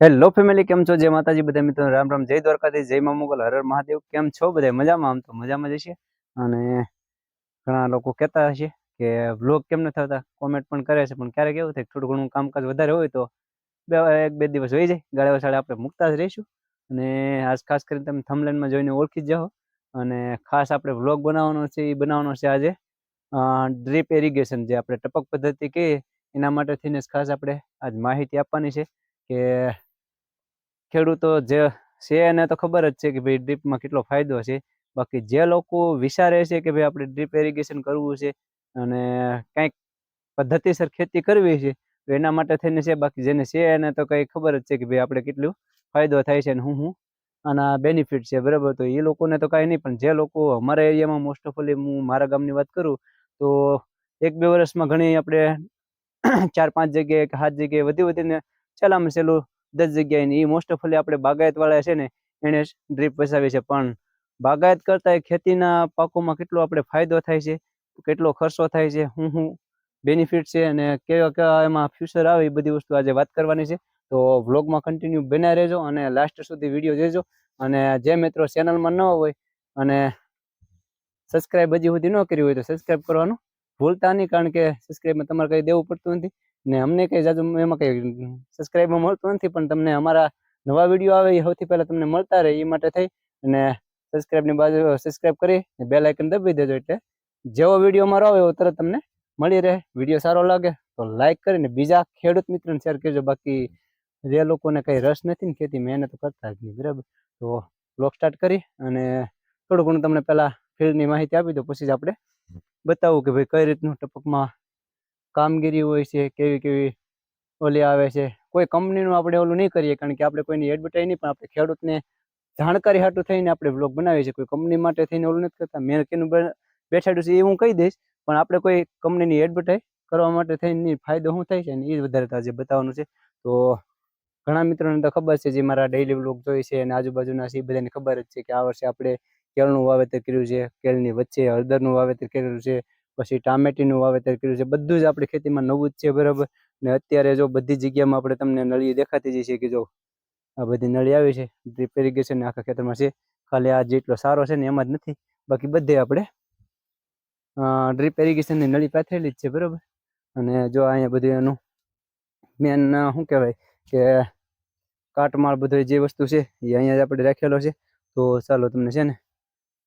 Hello family કેમ છો? જય માતાજી બધા મિત્રો, રામ રામ. જય દ્વારકાથી જય મા મોગલ, હર હર મહાદેવ. કેમ છો બધા? મજામાં? આમ તો મજામાં જ છે અને ઘણા લોકો કહેતા હશે કે વ્લોગ કેમ ન થતા કોમેન્ટ પણ કરે છે, પણ ક્યારેક એવું થાય થોડું ઘણું કામકાજ વધારે હોય તો બે, એક, બે દિવસ હોઈ જાય. ગાળા વસાડે આપણે મૂકતા જ રહીશું. અને આજ ખાસ કરીને તમે થમલેનમાં જોઈને ઓળખી જ જાઓ. અને ખાસ આપણે વ્લોગ બનાવવાનો છે એ બનાવવાનો છે આજે ડ્રીપ એરિગેશન જે આપણે ટપક પદ્ધતિ કહીએ, એના માટે થઈને ખાસ આપણે આજ માહિતી આપવાની છે કે ખેડૂતો જે છે એને તો ખબર જ છે કે ભાઈ ડ્રીપમાં કેટલો ફાયદો છે. બાકી જે લોકો વિચારે છે કે ભાઈ આપણે ડ્રીપ એરિગેશન કરવું છે અને કંઈક પદ્ધતિસર ખેતી કરવી છે, તો એના માટે થઈને છે. બાકી જેને છે એને તો કંઈ ખબર જ છે કે ભાઈ આપણે કેટલું ફાયદો થાય છે અને હું હું આના બેનિફિટ છે, બરાબર? તો એ લોકોને તો કાંઈ નહીં, પણ જે લોકો અમારા એરિયામાં મોસ્ટ ઓફ ઓલી હું મારા ગામની વાત કરું, તો એક બે વર્ષમાં ઘણી આપણે ચાર પાંચ જગ્યાએ કે સાત જગ્યાએ વધી વધીને છેલ્લામાં છેલ્લું દસ જગ્યાએ એ મોસ્ટ ઓફ આપણે બાગાયતવાળા છે ને, એને ડ્રીપ વસાવી છે પણ બાગાયત કરતાં ખેતીના પાકોમાં કેટલો આપણે ફાયદો થાય છે, કેટલો ખર્ચો થાય છે શું શું બેનિફિટ છે અને કેવા કેવા એમાં ફ્યુચર આવે એ બધી વસ્તુ આજે વાત કરવાની છે. તો વ્લોગમાં કન્ટિન્યુ બન્યા રહેજો અને લાસ્ટ સુધી વીડિયો જોજો. અને જે મિત્રો ચેનલમાં ન હોય અને સબસ્ક્રાઇબ હજી સુધી ન કર્યું હોય તો સબસ્ક્રાઇબ કરવાનું. ભૂલતા નહીં, કારણ કે સબસ્ક્રાઇબમાં તમારે કંઈ દેવું પડતું નથી. ને અમને કંઈ જાજુ એમાં કંઈ સબસ્ક્રાઈબ મળતું નથી, પણ તમને અમારા નવા વીડિયો આવે એ સૌથી પહેલાં તમને મળતા રહે, એ માટે થઈ. અને સબસ્ક્રાઇબની બાજુ સબસ્ક્રાઇબ કરી બે લાઇકન દબાવી દેજો એટલે જેવો વીડિયો અમારો આવે એવો તરત તમને મળી રહે. વીડિયો સારો લાગે તો લાઈક કરીને બીજા ખેડૂત મિત્રોને શેર કરજો. બાકી જે લોકોને કંઈ રસ નથી ને ખેતી, મહેનત કરતા જ નહીં, બરાબર? તો બ્લોગ સ્ટાર્ટ કરી અને થોડું ઘણું તમને પહેલાં ફિલ્ડની માહિતી આપી દો પછી જ આપણે બતાવું કે ભાઈ કઈ રીતનું ટપકમાં કામગીરી હોય છે, કેવી કેવી ઓલી આવે છે. કોઈ કંપનીનું આપણે ઓલું નહીં કરીએ, કારણ કે આપણે કોઈની એડવર્ટાઈઝ નહીં, પણ આપણે ખેડૂતને જાણકારી હાટું થઈને આપણે બ્લોગ બનાવીએ છીએ. કોઈ કંપની માટે થઈને ઓલું નથી કરતા. મેં કેનું બેઠાડ્યું છે એ હું કહી દઈશ, પણ આપણે કોઈ કંપનીની એડવર્ટાઈઝ કરવા માટે થઈને ફાયદો શું થાય છે ને એ વધારે તાજે બતાવવાનું છે. તો ઘણા મિત્રોને તો ખબર છે જે મારા ડેઈલી બ્લોગ જોઈ છે અને આજુબાજુના છે એ બધાને ખબર જ છે કે આ વર્ષે આપણે કેળનું વાવેતર કર્યું છે, કેળની વચ્ચે હળદરનું વાવેતર કર્યું છે પછી ટામેટીનું વાવેતર કર્યું છે. બધું જ આપણી ખેતીમાં નવું જ છે, બરાબર? ને અત્યારે જો બધી જગ્યામાં આપણે તમને નળી દેખાતી જ છે કે જો આ બધી નળી આવી છે ડ્રીપ ઇરિગેશન આખા ખેતરમાં છે. ખાલી આ જેટલો સારો છે ને એમાં જ નથી. બાકી બધે આપણે ડ્રીપ ઇરિગેશનની નળી પાથરેલી જ છે, બરાબર? અને જો અહીંયા બધું એનું મેન શું કહેવાય કે કાટમાળ બધો જે વસ્તુ છે, એ અહીંયા આપણે રાખેલો છે. તો ચાલો તમને છે ને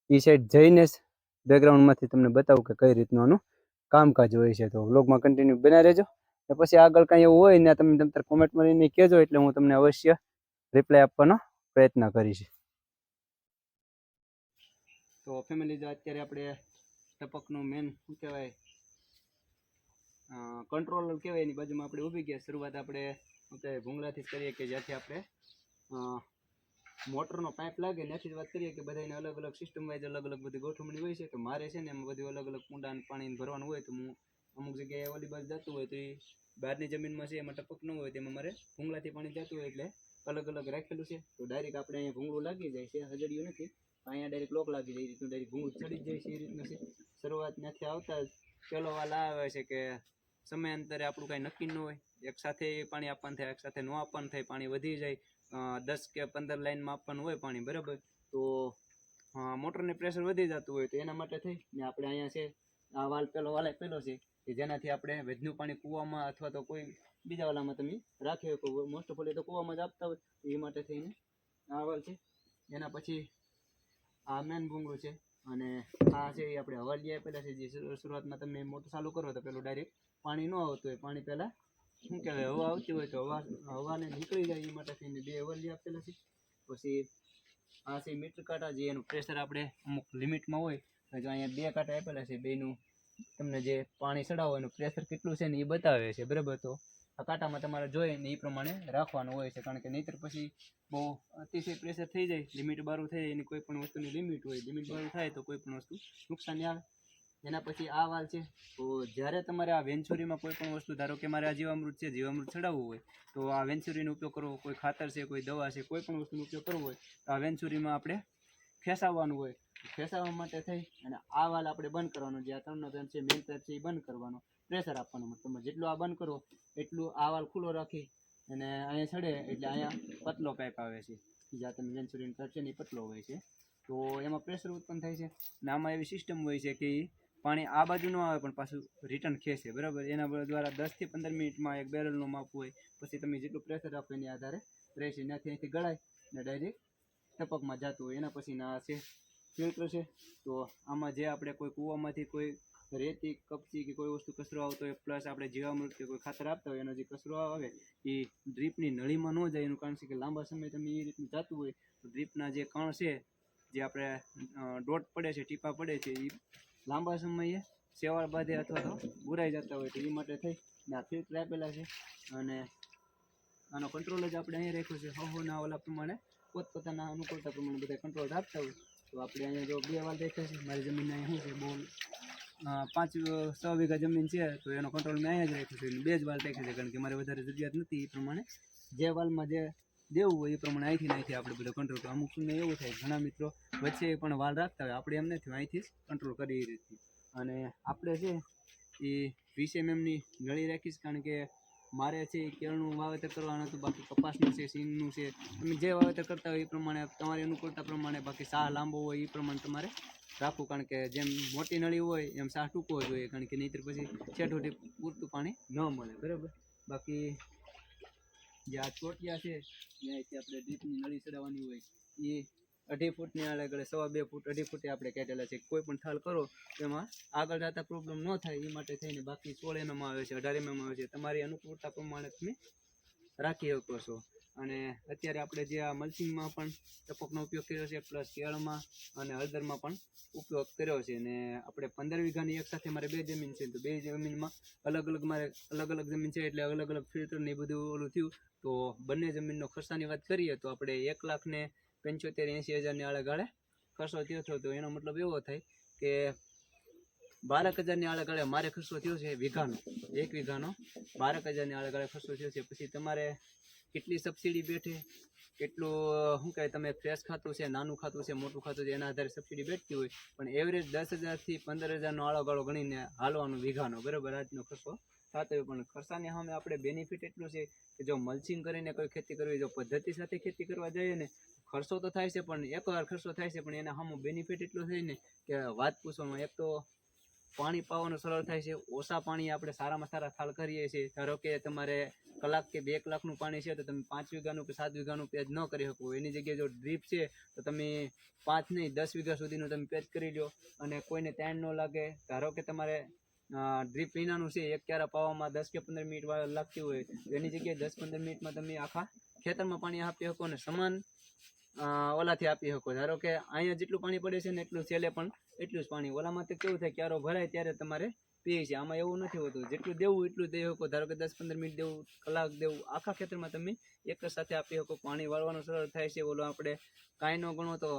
એ સાઈડ જઈને જ બેકગ્રાઉન્ડમાંથી તમને બતાવું કે કઈ રીતનું આનું કામકાજ હોય છે. તો વ્લોગમાં કન્ટિન્યુ બનાવી રહેજો. ને પછી આગળ કાંઈ એવું હોય ને તમે તમે કોમેન્ટ કરીને કહેજો એટલે હું તમને અવશ્ય રિપ્લાય આપવાનો પ્રયત્ન કરીશ. તો ફેમિલી જો અત્યારે આપણે ટપકનું મેન શું કહેવાય? કંટ્રોલર કહેવાય એની બાજુમાં આપણે ઊભી ગયા. શરૂઆત આપણે શું કહેવાય? ભૂંગળાથી જ કરીએ કે જ્યાંથી આપણે મોટરનો પાઇપ લાગે નથી વાત કરીએ કે બધાને અલગ અલગ સિસ્ટમ વાઇઝ અલગ અલગ બધી ગોઠવણી હોય છે. તો મારે છે ને એમાં બધું અલગ અલગ કુંડા પાણી ભરવાનું હોય તો હું અમુક જગ્યાએ ઓલી બાજુ જતું હોય તો એ બહારની જમીનમાં છે, એમાં ટપક ન હોય તેમાં મારે ભૂંગળાથી પાણી જતું હોય એટલે અલગ અલગ રાખેલું છે. તો ડાયરેક્ટ આપણે અહીંયા ભૂંગળું લાગી જાય છે, હજડિયું નથી. અહીંયા ડાયરેક્ટ લોક લાગી જાય, એ રીતનું ડાયરેક્ટ ભૂંગળું ચડી જાય છે, એ રીતનું છે. શરૂઆત ત્યાંથી આવતા જ પેલો વાલ આવે છે કે સમયાંતરે આપણું કાંઈ નક્કી ન હોય. એક સાથે પાણી આપવાનું થાય, એક સાથે ન આપવાનું થાય, પાણી વધી જાય. દસ કે પંદર લાઇનમાં આપવાનું હોય પાણી, બરાબર? તો મોટરને પ્રેશર વધી જતું હોય તો એના માટે થઈ. ને આપણે અહીંયા છે, આ વાલ પેલો વાલ પેલો છે, કે જેનાથી આપણે વેજનું પાણી કૂવામાં અથવા તો કોઈ બીજા વાલામાં તમે રાખી શકો. મોસ્ટ ઓફ ઓલ તો કૂવામાં જ આપતા હોય એ માટે થઈને આ વાલ છે. એના પછી આ મેન ભૂંગળું છે, અને આ છે એ આપણે હવાલિયા આપેલા છે, જે શરૂઆતમાં તમે મોટર ચાલુ કરો તો પેલું ડાયરેક્ટ પાણી ન આવતું હોય. પાણી પહેલાં શું કહેવાય, હવા આવતી હોય તો હવા, હવાને નીકળી જાય એ માટે થઈને બે હવાલિયા આપેલા છે. પછી આ છે મીટર કાંટા જે એનું પ્રેશર આપણે અમુક લિમિટમાં હોય જો અહીંયા બે કાંટા આપેલા છે, બેનું. તમને જે પાણી ચડાવો એનું પ્રેશર કેટલું છે ને એ બતાવે છે, બરાબર? તો આ કાંટામાં તમારે જોઈએ ને એ પ્રમાણે રાખવાનું હોય છે, કારણ કે નહીંતર પછી બહુ અતિશય પ્રેશર થઈ જાય, લિમિટ બારું થઈ જાય, એની કોઈ પણ વસ્તુની લિમિટ હોય, લિમિટ બારું થાય તો કોઈ પણ વસ્તુ નુકસાની આવે. એના પછી આ વાલ છે. તો જ્યારે તમારે આ વેન્ચુરીમાં કોઈ પણ વસ્તુ, ધારો કે મારે આ જીવામૃત છે, જીવામૃત ચડાવવું હોય, તો આ વેન્ચુરીનો ઉપયોગ કરવો, કોઈ ખાતર છે, કોઈ દવા છે, કોઈ પણ વસ્તુનો ઉપયોગ કરવો હોય, તો આ વેન્ચુરીમાં આપણે ફેસાવવાનું હોય. ફેસાવવા માટે થઈ અને આ વાલ આપણે બંધ કરવાનો, જે આ ત્રણનો પેન છે મેઇન પેન છે, એ બંધ કરવાનો પ્રેશર આપવાનું. તમે જેટલું આ બંધ કરો, એટલું આ વાલ ખુલ્લો રાખી અને અહીંયા ચડે એટલે અહીંયા પતલો પાઇપ આવે છે. જ્યાં તમે વેન્ચુરીનો પેપ છે ને એ પતલો હોય છે. તો એમાં પ્રેશર ઉત્પન્ન થાય છે. અને આમાં એવી સિસ્ટમ હોય છે કે પાણી આ બાજુ ન આવે, પણ પાછું રિટર્ન ખેંચે, બરાબર? એના દ્વારા દસથી પંદર મિનિટમાં એક બેરલનું માપ હોય, પછી તમે જેટલું પ્રેશર આપો એની આધારે રહેશે. એનાથી અહીંથી ગળાય ને ડાયરેક્ટ ટપકમાં જતું હોય. એના પછી ના છે ફિલ્ટર છે. તો આમાં જે આપણે કોઈ કૂવામાંથી કોઈ રેતી, કપચી કે કોઈ વસ્તુ કચરો આવતો હોય પ્લસ આપણે જીવામૃત કે કોઈ ખાતર આપતા હોય, એનો જે કચરો આવે, એ ડ્રીપની નળીમાં ન જાય. એનું કારણ છે કે લાંબા સમય તમે એ રીતનું જતું હોય, તો ડ્રીપના જે કણ છે, જે આપણે ડોટ પડે છે, ટીપા પડે છે, એ લાંબા સમયે સેવાળ બાંધે અથવા તો બુરાઈ જતા હોય તો એ માટે થઈ ને આ ફિલ્ટર આપેલા છે અને આનો કંટ્રોલ જ આપણે અહીંયા રાખ્યો છે. હહોના ઓલા પ્રમાણે પોતપોતાના અનુકૂળતા પ્રમાણે બધા કંટ્રોલ રાખતા હોય. તો આપણે અહીંયા જો બે વાલ દેખાય છે. મારી જમીન અહીંયા શું છે બહુ પાંચ છ વીઘા જમીન છે તો એનો કંટ્રોલ મેં અહીંયા જ રાખ્યો છે. બે જ વાલ રાખ્યા છે કારણ કે મારે વધારે જરૂરિયાત નથી એ પ્રમાણે. જે વાલમાં જે દેવું હોય એ પ્રમાણે અહીંથી ને અહીંથી આપણે બધો કંટ્રોલ કરો અમુક સમય એવું થાય ઘણા મિત્રો વચ્ચે પણ વાળ રાખતા હોય આપણે એમ નથી, અહીંથી જ કંટ્રોલ કરી એ અને આપણે છે એ વીસ એમએમની નળી રાખીશ, કારણ કે મારે છે કેળનું વાવેતર કરવાનું હતું, બાકી કપાસનું છે સિંગનું છે, તમે જે વાવેતર કરતા હોય એ પ્રમાણે, તમારી અનુકૂળતા પ્રમાણે, બાકી સાહ લાંબો હોય એ પ્રમાણે તમારે રાખવું, કારણ કે જેમ મોટી નળી હોય, એમ સાહ ટૂંકો જોઈએ કારણ કે નહીંતર પછી છેઠોથી પૂરતું પાણી ન મળે, બરાબર? બાકી જે આ ચોટિયા છે ત્યાંથી આપણે ડીપની નળી ચડાવવાની હોય, એ અઢી ફૂટની આડે ગળે, સવા બે ફૂટ અઢી ફૂટે આપણે કાઢેલા છે. કોઈ પણ થાલ કરો, એમાં આગળ જતા પ્રોબ્લેમ ન થાય, એ માટે થઈને બાકી સોળ એમએમ આવે છે, અઢાર એમએમ આવે છે. તમારી અનુકૂળતા પ્રમાણે તમે રાખી શકો છો. અને અત્યારે આપણે જે આ મલ્ચિંગમાં પણ ટપકનો ઉપયોગ કર્યો છે, પ્લસ કેળમાં અને હળદરમાં પણ ઉપયોગ કર્યો છે. અને આપણે પંદર વીઘાની એક સાથે મારે બે જમીન છે, તો બે જમીનમાં અલગ અલગ મારે અલગ અલગ જમીન છે એટલે અલગ અલગ ફિલ્ટર ને બધું ઓલું થયું. તો બંને જમીનનો ખર્ચાની વાત કરીએ તો આપણે એક લાખ ને પંચોતેર એંસી હજારની આળેગાળે ખર્ચો થયો હતો. તો એનો મતલબ એવો થાય કે બારક હજારની આળેગાળે મારે ખર્ચો થયો છે વીઘાનો. એક વીઘાનો બારક હજારની આળેગાળે ખર્ચો થયો છે. પછી તમારે કેટલી સબસિડી બેઠે? કેટલું શું કહે તમે ફ્રેશ ખાતું છે, નાનું ખાતું છે, મોટું ખાતું છે, એના આધારે સબસિડી બેઠતી હોય. પણ એવરેજ દસ હજારથી પંદર હજારનો આળોગાળો ગણીને હાલવાનો વીઘાનો, બરાબર? આજનો ખર્ચો થતો હોય. પણ ખર્ચાની સામે આપણે બેનિફિટ એટલું છે કે જો મલ્ચિંગ કરીને કોઈ ખેતી કરવી, જો પદ્ધતિ સાથે ખેતી કરવા જઈએ ને, ખર્ચો તો થાય છે, પણ એકવાર ખર્ચો થાય છે, પણ એના સામે બેનિફિટ એટલું થાય ને કે વાત પૂછવામાં એક તો પાણી પાવાનું સરળ થાય છે. ઓછા પાણી આપણે સારામાં સારા થાળ કરીએ છીએ. ધારો કે તમારે કલાક કે બે કલાકનું પાણી છે, તો તમે પાંચ વીઘાનું કે સાત વીઘાનું પેજ ન કરી શકો. એની જગ્યાએ જો ડ્રીપ છે, તો તમે પાંચ નહીં, દસ વીઘા સુધીનું તમે પેજ કરી લો અને કોઈને ટાઈમ ન લાગે, ધારો કે તમારે ડ્રીપ વિનાનું છે, એક ક્યારા પાવામાં દસ કે પંદર મિનિટ લાગતી હોય, તો એની જગ્યાએ દસ પંદર મિનિટમાં તમે આખા ખેતરમાં પાણી આપી શકો અને સમાન ઓલાથી આપી શકો. ધારો કે અહીંયા જેટલું પાણી પડે છે ને એટલું છેલ્લે પણ એટલું જ પાણી. ઓલામાં તો કેવું થાય, ક્યારો ભરાય ત્યારે તમારે પીએ છીએ આમાં એવું નથી હોતું. જેટલું દેવું એટલું દઈ શકો. ધારો કે દસ પંદર મિનિટ દેવું, કલાક દેવું. આખા ખેતરમાં તમે એક જ સાથે આપી શકો. પાણી વાળવાનું સરળ થાય છે. ઓલો આપણે કાંઈ ન ગણો તો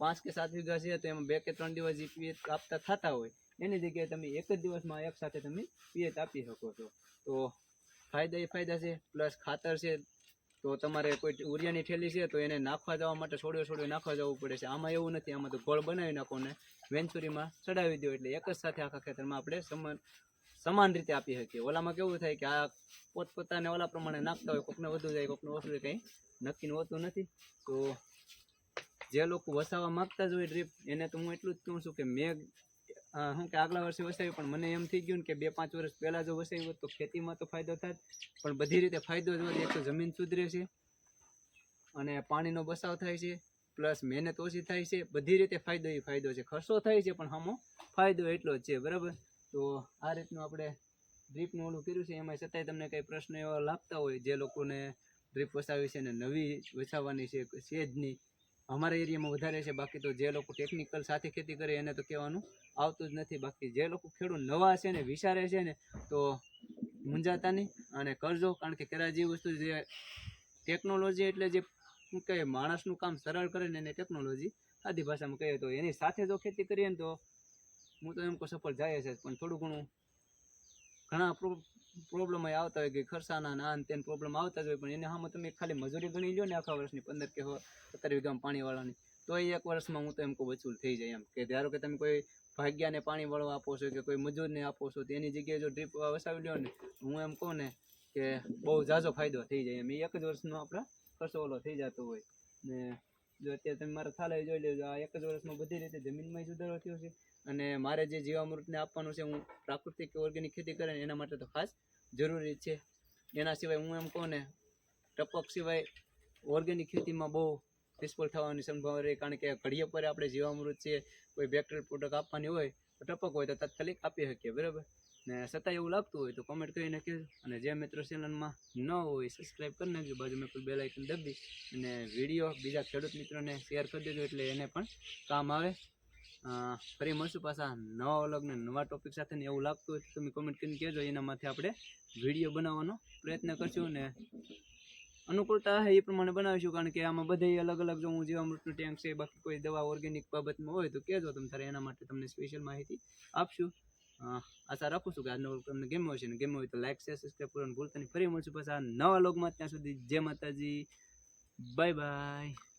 પાંચ કે સાત વીઘા છે તો એમાં બે કે ત્રણ દિવસ જે પિયત આપતા થતા હોય. એની જગ્યાએ તમે એક જ દિવસમાં એક સાથે તમે પિયત આપી શકો છો. તો ફાયદા એ ફાયદા છે. પ્લસ ખાતર છે. તો તમારે કોઈ ઉરિયાની થેલી છે તો એને નાખવા જવા માટે છોડ્યો છોડ્યો નાખવા જવું પડે છે. આમાં એવું નથી, આમાં તો ગોળ બનાવી નાખો ને વેન્ચુરીમાં ચડાવી દો એટલે એક જ સાથે આખા ખેતરમાં આપણે સમાન સમાન રીતે આપી શકીએ. ઓલામાં કેવું થાય કે આ પોતપોતાને ઓલા પ્રમાણે નાખતા હોય, કોકને વધુ જાય, કોકને ઓછું કંઈ નક્કી હોતું નથી. તો જે લોકો વસાવવા માંગતા જ હોય ડ્રીપ એને તો હું એટલું જ કહું છું કે મેં શું કે આગલા વર્ષે વસાવ્યું પણ મને એમ થઈ ગયું કે બે પાંચ વર્ષ પહેલાં જો વસાવ્યું હોત તો ખેતીમાં તો ફાયદો થાત, પણ બધી રીતે ફાયદો જ હોય એક તો જમીન સુધરે છે અને પાણીનો બચાવ થાય છે, પ્લસ મહેનત ઓછી થાય છે. બધી રીતે ફાયદો એ ફાયદો છે. ખર્ચો થાય છે, પણ આમાં ફાયદો એટલો જ છે. બરાબર? તો આ રીતનું આપણે ડ્રીપનું ઓલું કર્યું છે. એમાં છતાંય તમને કંઈ પ્રશ્ન એવા લાગતા હોય, જે લોકોને ડ્રીપ વસાવી છે ને નવી વસાવવાની છે નહીં અમારા એરિયામાં વધારે છે, બાકી તો જે લોકો ટેકનિકલ સાથે ખેતી કરે એને તો કહેવાનું આવતું જ નથી. બાકી જે લોકો ખેડૂત નવા છે ને, વિચારે છે ને, તો મૂંઝાતા નહીં અને કરજો, કારણ કે કેરા જેવી વસ્તુ જે ટેકનોલોજી એટલે જે શું કહે માણસનું કામ સરળ કરે ને એને ટેકનોલોજી સાદી ભાષામાં કહીએ તો એની સાથે જો ખેતી કરીએ ને તો હું તો એમ કહું, સફળ જાય છે. પણ થોડું ઘણું ઘણા પ્રોબ્લેમ આવતા હોય કે ખર્ચાના ના અને તેને પ્રોબ્લેમ આવતા જ હોય, પણ એને આમાં તમે ખાલી મજૂરી ગણી લો ને આખા વર્ષની પંદર કે સત્તર વીઘામાં પાણી વાળવાની તો એ એક વર્ષમાં હું તો એમ કહું વસૂલ થઈ જાય એમ. કે ધારો કે તમે કોઈ ભાગ્યાને પાણી વાળવા આપો છો કે કોઈ મજૂરને આપો છો તેની જગ્યાએ જો ડ્રીપ વસાવી લો ને, હું એમ કહું ને કે બહુ ઝાઝો ફાયદો થઈ જાય એમ. એક જ વર્ષનો આપણા ખર્ચો ઓલો થઈ જતો હોય. ને જો અત્યારે તમે મારા થાલે જોઈ લેજો, આ એક જ વર્ષમાં બધી રીતે જમીનમાં સુધારો થયો છે. અને મારે જે જીવામૃતને આપવાનું છે, હું પ્રાકૃતિક ઓર્ગેનિક ખેતી કરે એના માટે તો ખાસ જરૂરી છે. એના સિવાય હું એમ કહું ને, ટપક સિવાય ઓર્ગેનિક ખેતીમાં બહુ નિષ્ફળ થવાની સંભાવના રહે. કારણ કે ઘડીએ પર આપણે જીવામૃત છે, કોઈ બેક્ટેરિયલ પ્રોડક્ટ આપવાની હોય, તો ટપક હોય તો તાત્કાલિક આપી શકીએ, બરાબર? ને છતાં એવું લાગતું હોય તો કમેન્ટ કરીને કહેજો. અને જે મિત્રો ચેનલમાં ન હોય સબસ્ક્રાઈબ કરી નાખજો. બાજુમાં કોઈ બેલ આઇકન દબી અને વીડિયો બીજા ખેડૂત મિત્રોને શેર કરી દેજો એટલે એને પણ કામ આવે. ફરી મળશું પાછા નવા અલગ ને નવા ટોપિક સાથે એવું લાગતું હોય તમે કોમેન્ટ કરીને કહેજો. એનામાંથી આપણે વીડિયો બનાવવાનો પ્રયત્ન કરશું ને અનુકૂળતા હે એ પ્રમાણે બનાવીશું. કારણ કે આમાં બધે અલગ અલગ જો હું જીવામૃતનું ટેન્ક છે, બાકી કોઈ દવા ઓર્ગેનિક બાબતમાં હોય તો કહેજો. તમે તારે એના માટે તમને સ્પેશિયલ માહિતી આપશું. આશા રાખું છું કે આજનો તમને ગેમ હોય છે ને ગેમ હોય તો લાઈક શેર સબસ્ક્રાઈબ કરવાનું ભૂલતા નહીં. ફરી મળશું પાછા નવા લોગમાં ત્યાં સુધી જય માતાજી. Bye bye